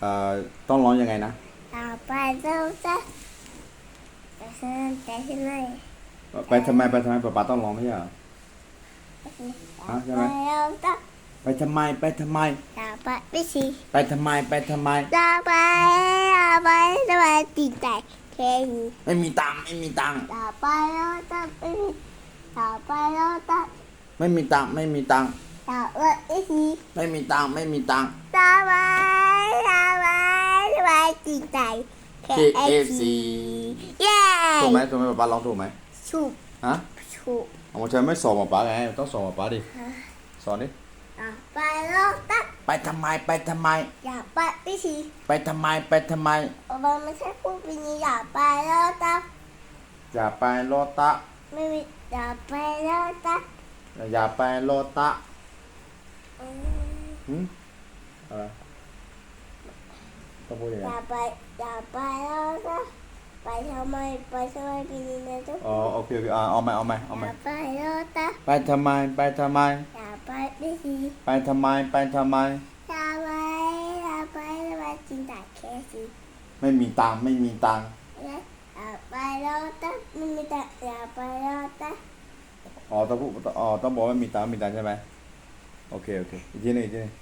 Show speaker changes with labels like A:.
A: เอ่อต้องร้องยังไงนะ
B: ต่อไปเราจะจะเส้นแต่ที่ไหน
A: ไปทำไมไปทำไมป๊าป๊าต้องร้องไม่ใช่เหรอ
B: ต่อ
A: ใช่
B: ไป
A: ไหม
B: เราจะ
A: ไปทำไมไปทำไม
B: ต่อไปไม่ชี
A: ไปทำไมไปทำไม
B: ต่อไปต่อไปต่อไปตีใจแค่นี้
A: ไม่มีตังค์ไม่มีตังค์
B: ต่อไปเราจะไม่มีต่อไปเราจะ
A: ไม่มีตังค์ไม่มีตังค์
B: ต่อไปไม่ชี
A: ไม่มีตังค์ไม่มีตังค์
B: ต่อไปต่อไปต่ อไปตีใจ
A: KFC
B: เย้
A: ถูกไหมถูกไหมป๊าป๊าร้องถูกไหม
B: ชุบ
A: ฮะ
B: ชุบ
A: เอามาเธอไม่สอนป๊าป๊าไงต้องสอนป๊าป๊าดิสอนดิ
B: ต่อไปเราจะ
A: ไปทำไมไปทำไม
B: อย่าไปไม่ชี
A: ไปทำไมไปทำไม
B: โอบาไม่ใช่พูดปีนี้อย่าไปแล้วจ้ะ
A: อย่าไปโลตะ
B: ไม่มีอย่าไปแล้วจ้ะ
A: อย่าไปโลตะ
B: อืม
A: หืมอะไร ต้องพูดยัง
B: อ
A: ไง
B: ย่าไปอย่าไปแล้วจ้ะไปทำไมไปทำไมปีนี้นะจ๊ะ
A: อ๋อโอเคโอเคอ่าเอาไหมเอาไหมเอา
B: อ
A: ไหม
B: ย่าไปแล้วจ้ะ
A: ไปทำไมไปทำไม
B: อย่าไปไม่ดี
A: ไปทำไมไปทำไม
B: อย่าไปอย่าไปอย่าไปจินตาแค่สิ
A: ไม่มีตังค์ไม่มีตังค์
B: อย่าไปแล้วจ้ะไม่มีแต่อย่าไปแล้วจ้ะ
A: อ๋อต้องพูดอ๋อต้องบอกว่ามีตังค์มีตังค์ใช่ไหมโอเคโอเคอีกทีหนึงอีกทีหนึง